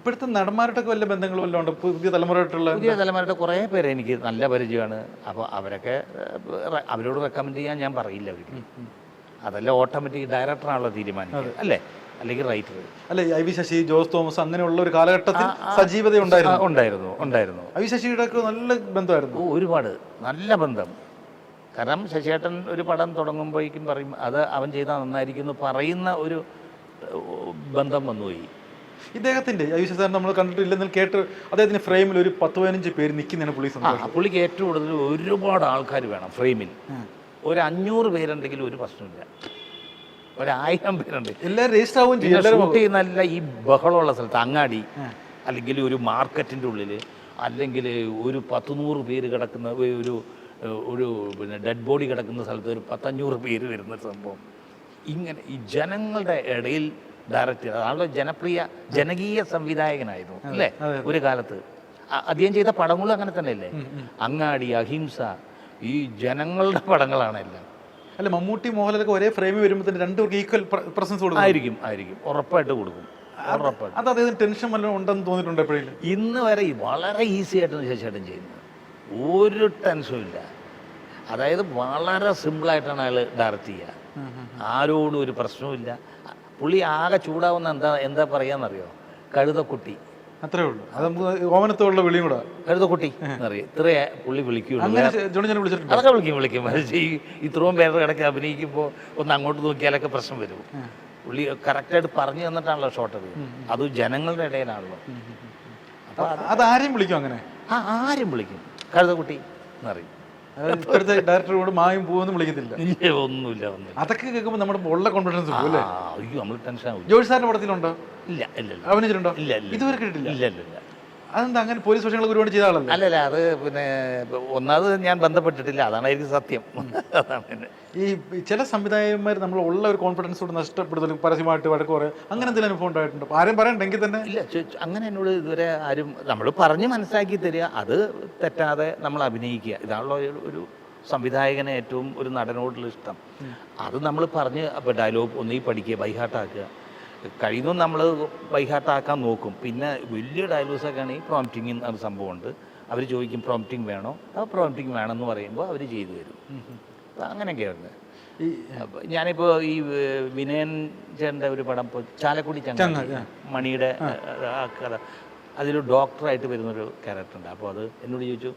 ഇപ്പോഴത്തെ നടന്മാരുടെയൊക്കെ വല്ല ബന്ധങ്ങൾ വല്ലതും ഉണ്ട്? പുതിയ തലമുറയായിട്ടുള്ള പുതിയ തലമുറയുടെ കുറേ പേര് എനിക്ക് നല്ല പരിചയമാണ്. അപ്പോൾ അവരൊക്കെ അവരോട് റെക്കമെൻഡ് ചെയ്യാൻ ഞാൻ പറയില്ല അവർക്ക് അതല്ല ഓട്ടോമാറ്റിക് ഡയറക്ടറാണല്ലോ തീരുമാനിക്കുന്നത് അല്ലേ? അല്ലെങ്കിൽ റൈറ്റർ അല്ലെ ഐ വി ശശി ജോസ് തോമസ് അങ്ങനെയുള്ള ഒരു കാലഘട്ടത്തിൽ സജീവത ഉണ്ടായിരുന്നു. ഉണ്ടായിരുന്നു ഉണ്ടായിരുന്നു. ഐ വി ശശിയുടെ ഒക്കെ നല്ല ബന്ധമായിരുന്നു. ഒരുപാട്. നല്ല ബന്ധം. കാരണം ശശിയേട്ടൻ ഒരു പടം തുടങ്ങുമ്പോഴേക്കും പറയും അത് അവൻ ചെയ്താൽ നന്നായിരിക്കും എന്ന് പറയുന്ന ഒരു ബന്ധം വന്നുപോയി. ഇദ്ദേഹത്തിന്റെ ഐ വി ശശി സാറിന് നമ്മൾ കണ്ടിട്ടില്ലെന്ന് കേട്ട് അദ്ദേഹത്തിന്റെ ഫ്രെയിമിൽ ഒരു പത്ത് പതിനഞ്ച് പേര് നിൽക്കുന്നതാണ് പുള്ളി സന്തോഷം. പുള്ളിക്ക് ഏറ്റവും കൂടുതൽ ഒരുപാട് ആൾക്കാർ വേണം ഫ്രെയിമിൽ ഒരു അഞ്ഞൂറ് പേരുണ്ടെങ്കിലും ഒരു പ്രശ്നമില്ല ഒരായിരം പേരുണ്ട്. എല്ലാവരും രജിസ്റ്റർ ആവുകയും ചെയ്യും. നല്ല ഷൂട്ട് ഈ ബഹളമുള്ള സ്ഥലത്ത് അങ്ങാടി അല്ലെങ്കിൽ ഒരു മാർക്കറ്റിന്റെ ഉള്ളിൽ അല്ലെങ്കിൽ ഒരു പത്ത് നൂറ് പേര് കിടക്കുന്ന ഒരു ഒരു പിന്നെ ഡെഡ് ബോഡി കിടക്കുന്ന സ്ഥലത്ത് ഒരു പത്തഞ്ഞൂറ് പേര് വരുന്ന സംഭവം. ഇങ്ങനെ ഈ ജനങ്ങളുടെ ഇടയിൽ ഡയറക്റ്റ് ചെയ്ത് അതാണല്ലോ ജനപ്രിയ ജനകീയ സംവിധായകനായിരുന്നു അല്ലേ? ഒരു കാലത്ത്. അദ്ദേഹം ചെയ്ത പടങ്ങളും അങ്ങനെ തന്നെ അല്ലേ അങ്ങാടി അഹിംസ ഈ ജനങ്ങളുടെ പടങ്ങളാണ് എല്ലാം. അല്ല മമ്മൂട്ടി മോഹൻലാലൊക്കെ ഒരേ ഫ്രെയിമിൽ വരുമ്പോൾ തന്നെ രണ്ടുപേർക്ക് ഈക്വൽ പ്രസൻസ് കൊടുക്കും. ആയിരിക്കും ആയിരിക്കും. ഉറപ്പായിട്ട് കൊടുക്കും. ഉറപ്പായിട്ട്. അത് അദ്ദേഹത്തിന് ടെൻഷൻ വല്ലതും ഉണ്ടെന്ന് തോന്നിയിട്ടുണ്ട് എപ്പോഴും? ഇന്ന് വരെ വളരെ ഈസി ആയിട്ടാണ് ശശിയേട്ടൻ ചെയ്യുന്നത്. ഒരു ടെൻഷനും ഇല്ല. അതായത് വളരെ സിമ്പിളായിട്ടാണ് അയാൾ ഡയറക്റ്റ് ചെയ്യുക. ആരോടും ഒരു പ്രശ്നവുമില്ല പുള്ളി ആകെ ചൂടാവുന്ന എന്താ എന്താ പറയാന്നറിയോ? കഴുതക്കുട്ടി. അത്രേ ഉള്ളൂ. അത് നമുക്ക് ഓമനത്തോടുള്ള വിളിയും കൂടെ. കഴുതക്കുട്ടി എന്നറിയാം? ഇത്രേ പുള്ളി ഞാൻ അതൊക്കെ വിളിക്കും വിളിക്കും. പക്ഷേ ഈ ഇത്രയും പേരുടെ ഇടയ്ക്ക് അഭിനയിക്കുമ്പോൾ ഒന്ന് അങ്ങോട്ട് നോക്കിയാലൊക്കെ പ്രശ്നം വരും. പുള്ളി കറക്റ്റായിട്ട് പറഞ്ഞു തന്നിട്ടാണല്ലോ ഷോട്ട് അത്. അത് ജനങ്ങളുടെ ഇടയിലാണല്ലോ. അപ്പൊ അതാരും വിളിക്കും അങ്ങനെ? ആ ആരും വിളിക്കും. കഴുതക്കുട്ടി എന്നറിയും. ഇപ്പോഴത്തെ ഡയറക്ടറോട് മായും പോകുമെന്ന് വിളിക്കത്തില്ല. ഇല്ല ഒന്നുമില്ല ഒന്നുമില്ല. അതൊക്കെ കേൾക്കുമ്പോൾ നമ്മുടെ ഉള്ള കോൺഫിഡൻസ് പോകും അല്ലേ? അയ്യോ നമ്മൾ ടെൻഷൻ ആവും ജോഷി സാറിന്റെ പടത്തിലുണ്ടോ? ഇല്ല ഇല്ല ഇല്ല. അഭിനയിച്ചിട്ടുണ്ടോ? ഇല്ല ഇല്ല. ഇതുവരെ കേട്ടിട്ടില്ല. ഇല്ല ഇല്ല ഇല്ല. അതെന്താ അങ്ങനെ പോലീസ് സ്റ്റേഷനുകൾ ഒരുപാട് ചെയ്ത ആളല്ലേ? അല്ലല്ല അത് പിന്നെ ഒന്നാമത് ഞാൻ ബന്ധപ്പെട്ടിട്ടില്ല. അതാണായിരിക്കും സത്യം. അതാണ് പിന്നെ. ഈ ചില സംവിധായകന്മാർ നമ്മൾ ഉള്ള ഒരു കോൺഫിഡൻസ് കൂടെ നഷ്ടപ്പെടുത്തലും പരസ്യമായിട്ട് വഴക്ക് പറയാം അങ്ങനെ എന്തെങ്കിലും അനുഭവം ഉണ്ടായിട്ടുണ്ടോ? ആരും പറയണ്ടെങ്കിൽ തന്നെ. ഇല്ല അങ്ങനെ എന്നോട് ഇതുവരെ ആരും നമ്മൾ പറഞ്ഞ് മനസ്സിലാക്കി തരിക. അത് തെറ്റാതെ നമ്മൾ അഭിനയിക്കുക. ഇതാണല്ലോ ഒരു- ഒരു സംവിധായകന് ഏറ്റവും ഒരു നടനോടുള്ള ഇഷ്ടം. അത് നമ്മൾ പറഞ്ഞ് അപ്പോൾ ഡയലോഗ് ഒന്നീ പഠിക്കുക ബൈഹാർട്ടാക്കുക. കഴിയുന്നതും നമ്മൾ ബൈഹാർട്ടാക്കാൻ നോക്കും. പിന്നെ വലിയ ഡയലോഗ്സൊക്കെ ആണെങ്കിൽ പ്രോംപ്റ്റിംഗ് എന്ന സംഭവമുണ്ട്. അവർ ചോദിക്കും പ്രോംപ്റ്റിംഗ് വേണോ? ആ പ്രോംപ്റ്റിംഗ് വേണമെന്ന് പറയുമ്പോൾ അവർ ചെയ്തു തരും. അങ്ങനെയൊക്കെയാണ് ഈ ഞാനിപ്പോൾ ഞാനിപ്പോ ഈ വിനയൻ ചേട്ടന്റെ ഒരു പടം ഇപ്പോൾ ചാലക്കുടി ചങ്ങ മണിയുടെ കഥ. അതിലൊരു ഡോക്ടറായിട്ട് വരുന്നൊരു ക്യാരക്ടർ ഉണ്ട്. അപ്പോൾ അത് എന്നോട് ചോദിച്ചു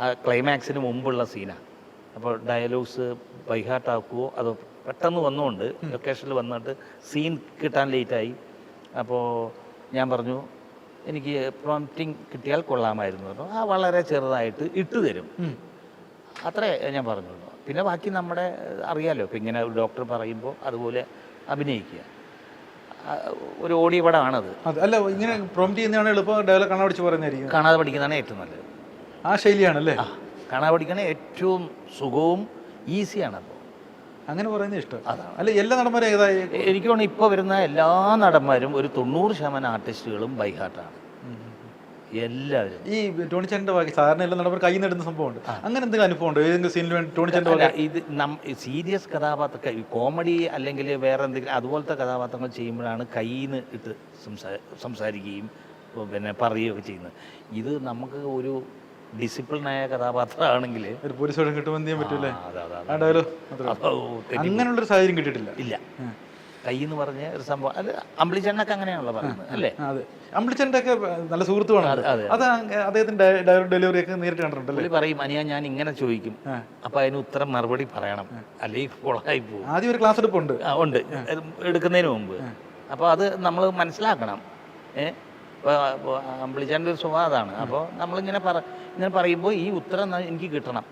ആ ക്ലൈമാക്സിന് മുമ്പുള്ള സീനാണ് അപ്പോൾ ഡയലോഗ്സ് ബൈഹാർട്ട് ആക്കുമോ അതോ പെട്ടെന്ന് വന്നുകൊണ്ട് ലൊക്കേഷനിൽ വന്നിട്ട് സീൻ കിട്ടാൻ ലേറ്റായി. അപ്പോൾ ഞാൻ പറഞ്ഞു എനിക്ക് പ്രോംപ്റ്റിംഗ് കിട്ടിയാൽ കൊള്ളാമായിരുന്നു. പറഞ്ഞു ആ വളരെ ചെറുതായിട്ട് ഇട്ട് തരും. അത്രേ ഞാൻ പറഞ്ഞുള്ളൂ പിന്നെ ബാക്കി നമ്മുടെ അറിയാലോ ഇപ്പം ഇങ്ങനെ ഡോക്ടർ പറയുമ്പോൾ അതുപോലെ അഭിനയിക്കുക. ഒരു ഓടിയ പടമാണത് അല്ല ഇങ്ങനെ പ്രോംപ്റ്റ് ചെയ്യുന്നതാണ് എളുപ്പം ഡയലോഗ് പഠിച്ച് പറയുന്നതായിരിക്കും. കാണാതെ പഠിക്കുന്നതാണ് ഏറ്റവും നല്ലത്. ആ ശൈലിയാണല്ലേ? ആ കാണാതെ പഠിക്കണ ഏറ്റവും സുഖവും ഈസിയാണ് അപ്പോൾ അങ്ങനെ പറയുന്നത് ഇഷ്ടം. അതാണ്. അല്ല എല്ലാ നടന്മാരും ഏതായി? എനിക്ക് തോന്നുന്നു ഇപ്പോൾ വരുന്ന എല്ലാ നടന്മാരും ഒരു തൊണ്ണൂറ് ശതമാനം ആർട്ടിസ്റ്റുകളും ബൈഹാർട്ടാണ് എല്ലാവരും. ഈ ടോണിച്ചാന്റെ ബാക്കി സാറിന് എല്ലാ നടന്മാർ കൈ നേടുന്ന സംഭവമുണ്ട്. അങ്ങനെ എന്തെങ്കിലും അനുഭവം ഉണ്ടോ? ഏതെങ്കിലും സീനിൽ വേണ്ടി ടോണിച്ചാന്റെ ഇത് നം സീരിയസ് കഥാപാത്ര കോമഡി അല്ലെങ്കിൽ വേറെ എന്തെങ്കിലും അതുപോലത്തെ കഥാപാത്രങ്ങൾ ചെയ്യുമ്പോഴാണ് കയ്യിന്ന് ഇട്ട് സംസാ സംസാരിക്കുകയും പിന്നെ പറയുകയൊക്കെ ചെയ്യുന്നത്. ഇത് നമുക്ക് ഒരു ഡിസിപ്ലിനായ കഥാപാത്രമാണെങ്കിൽ ഒരു പോലീസ് സ്റ്റേഷൻ കിട്ടുമ്പോൾ എന്ത് ചെയ്യാൻ പറ്റൂലേ അങ്ങനെയുള്ളൊരു സാഹചര്യം കിട്ടിയിട്ടില്ല. ഇല്ല. കയ്യെന്ന് പറഞ്ഞ ഒരു സംഭവം. അത് അമ്പിളിച്ചെണ്ണൊക്കെ അങ്ങനെയാണല്ലോ പറയുന്നത് അല്ലേ? അതെ. അമ്പിളിച്ചണ്ണൊക്കെ നല്ല സുഹൃത്തുമാണ് അതെ, അദ്ദേഹത്തിന്റെ ഡയറക്ട് ഡെലിവറി ഒക്കെ നേരിട്ട് കണ്ടിട്ടുണ്ടല്ലേ പറയും അനിയാ ഞാൻ ഇങ്ങനെ ചോദിക്കും. അപ്പൊ അതിന് ഉത്തരം മറുപടി പറയണം. അല്ലെങ്കിൽ ഫോളായി പോകും ആദ്യം ഒരു ക്ലാസ് എടുപ്പുണ്ട്. ഉണ്ട്. എടുക്കുന്നതിന് മുമ്പ്. അപ്പോൾ അത് നമ്മൾ മനസ്സിലാക്കണം. ഏഹ് അമ്പിളിച്ചാന്റെ ഒരു സ്വഭാവമാണ് അപ്പോൾ നമ്മളിങ്ങനെ പറ ഇങ്ങനെ പറയുമ്പോൾ ഈ ഉത്തരം എനിക്ക് കിട്ടണം.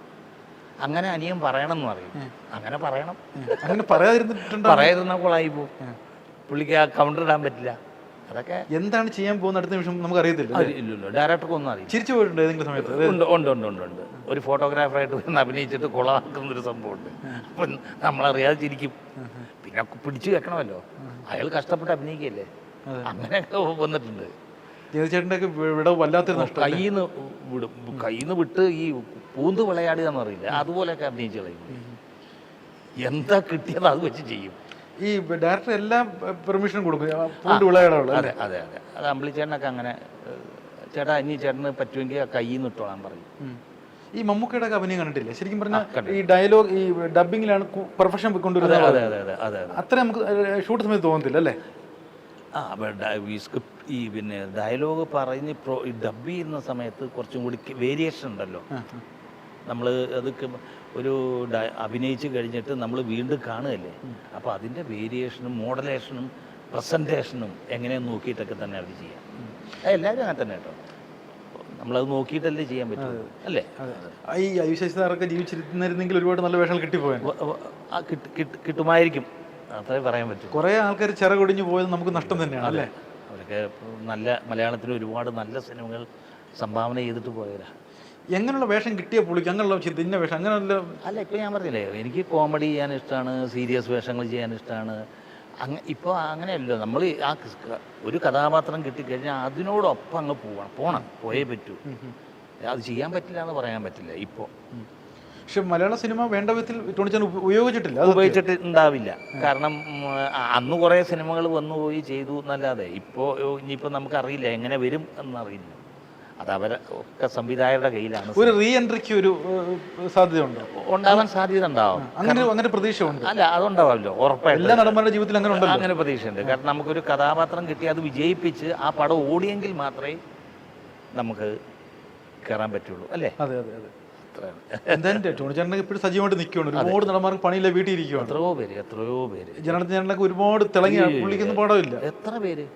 അങ്ങനെ അനിയൻ പറയണം എന്ന് പറയും. അങ്ങനെ പറയണം. അങ്ങനെ പറയാതിരുന്നിട്ടുണ്ട്? പറയാതിരുന്ന കൊളായി പോകും പുള്ളിക്ക് ആ കൗണ്ടർ ഇടാൻ പറ്റില്ല. അതൊക്കെ എന്താണ് ചെയ്യാൻ പോകുന്ന അടുത്ത നിമിഷം നമുക്ക് അറിയത്തില്ല ഇല്ലല്ലോ ഡയറക്ടർക്ക് ഒന്നും അറിയില്ല. ചിരിച്ചു പോയിട്ടുണ്ട് ഏതെങ്കിലും സമയത്ത്? ഉണ്ട് ഉണ്ട് ഉണ്ട് ഉണ്ട് ഉണ്ട് ഒരു ഫോട്ടോഗ്രാഫറായിട്ട് വന്ന് അഭിനയിച്ചിട്ട് കൊളാക്കുന്ന ഒരു സംഭവമുണ്ട് അപ്പം നമ്മളറിയാതെ ചിരിക്കും. പിന്നെ പിടിച്ചു വെക്കണമല്ലോ. അയാൾ കഷ്ടപ്പെട്ട് അഭിനയിക്കല്ലേ അങ്ങനെയൊക്കെ വന്നിട്ടുണ്ട്. ജയചേട്ടന്റെ ഒക്കെ വിടവ് വല്ലാത്തൊരു നഷ്ടം കയ്യിൽ നിന്ന് വിടും. കയ്യിൽ നിന്ന് വിട്ട് ഈ പൂന്ത് വിളയാടുക എന്ന് പറയില്ല? അതുപോലെയൊക്കെ അഭിനയിച്ച് കളയും എന്താ കിട്ടിയത് അത് വെച്ച് ചെയ്യും. ഈ ഡയറക്ടർ എല്ലാം പെർമിഷൻ കൊടുക്കും. അതെ അതെ അതെ. അത് അമ്പിളിച്ചേട്ടനൊക്കെ അങ്ങനെ ചേട്ടാ ഇനി ചേട്ടന് പറ്റുമെങ്കിൽ ആ കയ്യിൽ നിന്ന് ഇട്ടോളാൻ പറയും. ഈ മമ്മൂക്കയുടെ അഭിനയം കണ്ടിട്ടില്ലേ? ശരിക്കും പറഞ്ഞാൽ ഈ ഡയലോഗ് ഈ ഡബിങ്ങിലാണ് പ്രൊഫഷൻ കൊണ്ടുവരുന്നത് അതെ അതെ അതെ അതെ അതെ അത്ര നമുക്ക് ഷൂട്ട് സമയത്ത് തോന്നത്തില്ല അല്ലേ? ആ ഈ സ്ക്രിപ്റ്റ് ഈ പിന്നെ ഡയലോഗ് പറഞ്ഞ് പ്രോ ഡബ് ചെയ്യുന്ന സമയത്ത് കുറച്ചും കൂടി വേരിയേഷൻ ഉണ്ടല്ലോ. നമ്മൾ അത് ഒരു അഭിനയിച്ച് കഴിഞ്ഞിട്ട് നമ്മൾ വീണ്ടും കാണുകയല്ലേ? അപ്പോൾ അതിന്റെ വേരിയേഷനും മോഡലേഷനും പ്രസന്റേഷനും എങ്ങനെയാണ് നോക്കിയിട്ടൊക്കെ തന്നെ അവർ ചെയ്യാം. അത് എല്ലാവരും അങ്ങനെ തന്നെ കേട്ടോ. നമ്മളത് നോക്കിയിട്ടല്ലേ ചെയ്യാൻ പറ്റുള്ളൂ അല്ലേ? ഈ ജീവിച്ചിരുന്നിരുന്നെങ്കിൽ ഒരുപാട് നല്ല വേഷങ്ങൾ കിട്ടിപ്പോയാൽ കിട്ടുമായിരിക്കും. അത്രേ പറയാൻ പറ്റും. കുറേ ആൾക്കാർ ചിറകൊടിഞ്ഞു പോയത് നമുക്ക് നഷ്ടം തന്നെയാണ് അല്ലേ? അവരൊക്കെ നല്ല മലയാളത്തിൽ ഒരുപാട് നല്ല സിനിമകൾ സംഭാവന ചെയ്തിട്ട് പോയവരാ. എങ്ങനെയുള്ള വേഷം കിട്ടിയ പുള്ളിക്ക്? അങ്ങനെയുള്ള വിഷയം ഇന്ന വേഷം അങ്ങനെയുള്ള അല്ല ഇപ്പോൾ ഞാൻ പറഞ്ഞില്ലേ എനിക്ക് കോമഡി ചെയ്യാൻ ഇഷ്ടമാണ് സീരിയസ് വേഷങ്ങൾ ചെയ്യാൻ ഇഷ്ടമാണ് അങ്ങ ഇപ്പോൾ അങ്ങനെയല്ലോ നമ്മൾ ആ ഒരു കഥാപാത്രം കിട്ടിക്കഴിഞ്ഞാൽ അതിനോടൊപ്പം അങ്ങ് പോകണം പോകണം പോയേ പറ്റൂ. അത് ചെയ്യാൻ പറ്റില്ല എന്ന് പറയാൻ പറ്റില്ല ഇപ്പോൾ പക്ഷെ മലയാള സിനിമ വേണ്ട വിധത്തിൽ ടോണിച്ചാൻ ഉപയോഗിച്ചിട്ടില്ല. ഉപയോഗിച്ചിട്ട് ഉണ്ടാവില്ല കാരണം അന്ന് കുറേ സിനിമകൾ വന്നുപോയി ചെയ്തു എന്നല്ലാതെ ഇപ്പോൾ ഇനിയിപ്പോൾ നമുക്കറിയില്ല എങ്ങനെ വരും എന്നറിയില്ല. അത് അവരെ ഒക്കെ സംവിധായകരുടെ കയ്യിലാണ്. ഒരു റീ എൻട്രിക്ക് ഒരു സാധ്യത ഉണ്ടോ ഉണ്ടാവാൻ സാധ്യത ഉണ്ടാവും. അങ്ങനെ അങ്ങനെ പ്രതീക്ഷ ഉണ്ട് അല്ല അതുണ്ടാവാമല്ലോ ഉറപ്പായിട്ടും. എല്ലാ നടന്മാരുടെ ജീവിതത്തിൽ അങ്ങനെ ഉണ്ടല്ലോ. അങ്ങനെ പ്രതീക്ഷയുണ്ട്. കാരണം നമുക്കൊരു കഥാപാത്രം കിട്ടി അത് വിജയിപ്പിച്ച് ആ പടം ഓടിയെങ്കിൽ മാത്രമേ നമുക്ക് കയറാൻ പറ്റുള്ളൂ അല്ലേ? അതെ അതെ അതെ. അത്രയാണ് എന്തായാലും ടോണിച്ചാനൊക്കെ ഇപ്പോഴും സജീവമായിട്ട് നിൽക്കുകയാണ് ഒരുപാട് നടന്മാർക്ക് പണിയില്ല വീട്ടിൽ ഇരിക്കുകയാണ് എത്രയോ പേര് എത്രയോ പേര്. ഒരുപാട് തിളങ്ങിയ പുള്ളിക്കൊന്നും പാടമില്ല എത്ര പേര്?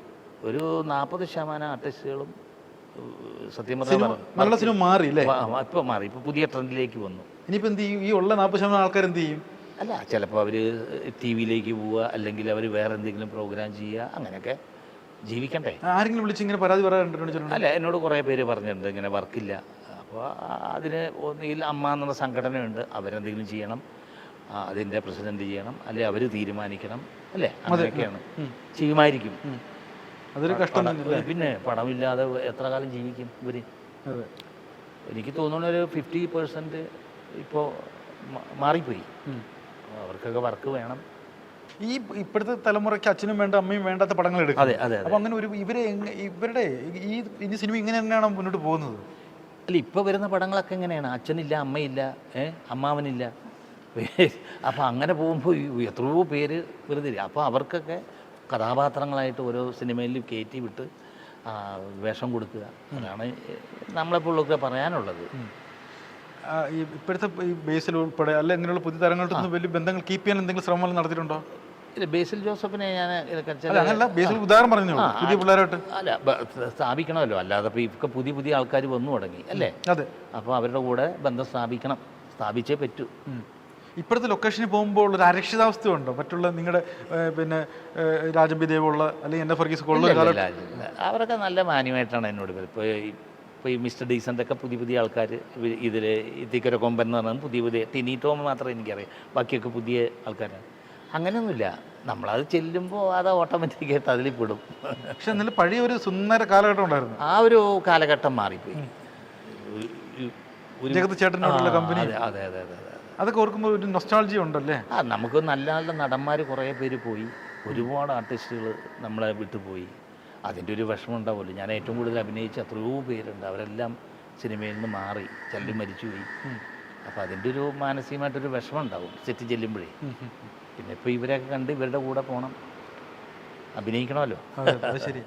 ഒരു നാൽപ്പത് ശതമാനം ആർട്ടിസ്റ്റുകളും ഏഹ്, സത്യം സിനിമ പറഞ്ഞാൽ സിനിമ മാറി അല്ലേ? മാറി. പുതിയ ട്രെൻഡിലേക്ക് വന്നു. ഇനിയിപ്പോ എന്ത് ചെയ്യും? ഈ ഉള്ള നാൽപ്പത് ശതമാനം ആൾക്കാർ എന്ത് ചെയ്യും? അല്ല ചിലപ്പോൾ അവർ ടി വിയിലേക്ക് പോവുക അല്ലെങ്കിൽ അവർ വേറെ എന്തെങ്കിലും പ്രോഗ്രാം ചെയ്യുക അങ്ങനെയൊക്കെ ജീവിക്കണ്ടേ? ആരെങ്കിലും വിളിച്ച് ഇങ്ങനെ പരാതി പറയാറുണ്ടോ അല്ല എന്നോട് കുറേ പേര് പറഞ്ഞിട്ടുണ്ട് ഇങ്ങനെ വർക്കില്ല. അപ്പോൾ അതിന് ഒന്നുകിൽ അമ്മ എന്നുള്ള സംഘടനയുണ്ട് അവരെന്തെങ്കിലും ചെയ്യണം അതിന്റെ പ്രസിഡന്റ് ചെയ്യണം അല്ലെ അവർ തീരുമാനിക്കണം അല്ലേ? അതൊക്കെയാണ് ചെയ്യുമായിരിക്കും. അതൊരു കഷ്ടം പിന്നെ പണമില്ലാതെ എത്ര കാലം ജീവിക്കും ഇവർ എനിക്ക് തോന്നുന്ന ഒരു ഫിഫ്റ്റി പേഴ്സന്റ് ഇപ്പോൾ മാറിപ്പോയി. അവർക്കൊക്കെ വർക്ക് വേണം. ഈ ഇപ്പോഴത്തെ തലമുറയ്ക്ക് അച്ഛനും വേണ്ട അമ്മയും വേണ്ടാത്ത പടങ്ങൾ എടുക്കും. അതെ അതെ അപ്പൊ അങ്ങനെ ഒരു ഇവരെ ഇവരുടെ ഈ സിനിമ ഇങ്ങനെ തന്നെയാണ് മുന്നോട്ട് പോകുന്നത്? അല്ല ഇപ്പോൾ വരുന്ന പടങ്ങളൊക്കെ എങ്ങനെയാണ്? അച്ഛനില്ല അമ്മയില്ല ഏ? അമ്മാവനില്ല. അപ്പോൾ അങ്ങനെ പോകുമ്പോൾ എത്രയോ പേര് വെറുതെ. അപ്പോൾ അവർക്കൊക്കെ കഥാപാത്രങ്ങളായിട്ട് ഓരോ സിനിമയിൽ കയറ്റി വിട്ട് വേഷം കൊടുക്കുക. അതാണ് നമ്മളെപ്പോഴൊക്കെ പറയാനുള്ളത്. ഇപ്പോഴത്തെ ഈ ബേസിൽ ഉൾപ്പെടെ അല്ല ഇങ്ങനെയുള്ള പുതിയ തരങ്ങളായിട്ടൊന്നും വലിയ ബന്ധങ്ങൾ കീപ്പ് ചെയ്യാൻ എന്തെങ്കിലും ശ്രമങ്ങൾ നടത്തിയിട്ടുണ്ടോ? ബേസിൽ ജോസഫിനെ ഞാൻ അങ്ങനല്ല ബേസിൽ ഉദാഹരണം പറഞ്ഞു പുതിയ പിള്ളേരായിട്ട്. അല്ല സ്ഥാപിക്കണമല്ലോ. അല്ലാതെ ഇപ്പോൾ ഇപ്പം പുതിയ പുതിയ ആൾക്കാർ വന്നു തുടങ്ങി അല്ലേ? അതെ. അപ്പോൾ അവരുടെ കൂടെ ബന്ധം സ്ഥാപിക്കണം. സ്ഥാപിച്ചേ പറ്റൂ. ഇപ്പോഴത്തെ ലൊക്കേഷനിൽ പോകുമ്പോൾ ഒരു അരക്ഷിതാവസ്ഥ ഉണ്ടോ? മറ്റുള്ള നിങ്ങളുടെ പിന്നെ ദേവുള്ള അല്ലെങ്കിൽ എന്നെ ഫർഗീസ്. അവരൊക്കെ നല്ല മാന്യമായിട്ടാണ് എന്നോട് ഇപ്പോൾ ഇപ്പോൾ ഈ മിസ്റ്റർ ഡീസന്റെ ഒക്കെ പുതിയ പുതിയ ആൾക്കാർ ഇതിൽ ഇത്തിക്കര കൊമ്പൻ എന്ന് പറഞ്ഞാൽ പുതിയ പുതിയ ടിനി ടോം മാത്രമേ എനിക്കറിയാം. ബാക്കിയൊക്കെ പുതിയ ആൾക്കാരാണ്. അങ്ങനെയൊന്നുമില്ല. നമ്മളത് ചെല്ലുമ്പോൾ അത് ഓട്ടോമാറ്റിക്കായിട്ട് അതിൽ പെടും. പക്ഷെ എന്നാലും പഴയ ഒരു സുന്ദര കാലഘട്ടം ഉണ്ടായിരുന്നു. ആ ഒരു കാലഘട്ടം മാറിപ്പോയി. ചേട്ടനോടുള്ള കമ്പനി? അതെ അതെ അതെ അതെ അതെ. അതൊക്കെ ഓർക്കുമ്പോൾ ഒരു നൊസ്റ്റാൾജി ഉണ്ടല്ലേ? ആ നമുക്ക് നല്ല നല്ല നടന്മാർ കുറേ പേര് പോയി. ഒരുപാട് ആർട്ടിസ്റ്റുകൾ നമ്മളെ വിട്ടുപോയി അതിന്റെ ഒരു വിഷമം ഉണ്ടാവുമല്ലോ. ഞാൻ ഏറ്റവും കൂടുതൽ അഭിനയിച്ച എത്രയോ പേരുണ്ട്. അവരെല്ലാം സിനിമയിൽ നിന്ന് മാറി. ചിലർ മരിച്ചുപോയി. അപ്പോൾ അതിന്റെ ഒരു മാനസികമായിട്ടൊരു വിഷമം ഉണ്ടാവും. സെറ്റ് ചെല്ലുമ്പോഴേ. പിന്നെ ഇപ്പോൾ ഇവരെയൊക്കെ കണ്ട് ഇവരുടെ കൂടെ പോകണം അഭിനയിക്കണമല്ലോ. ശരി.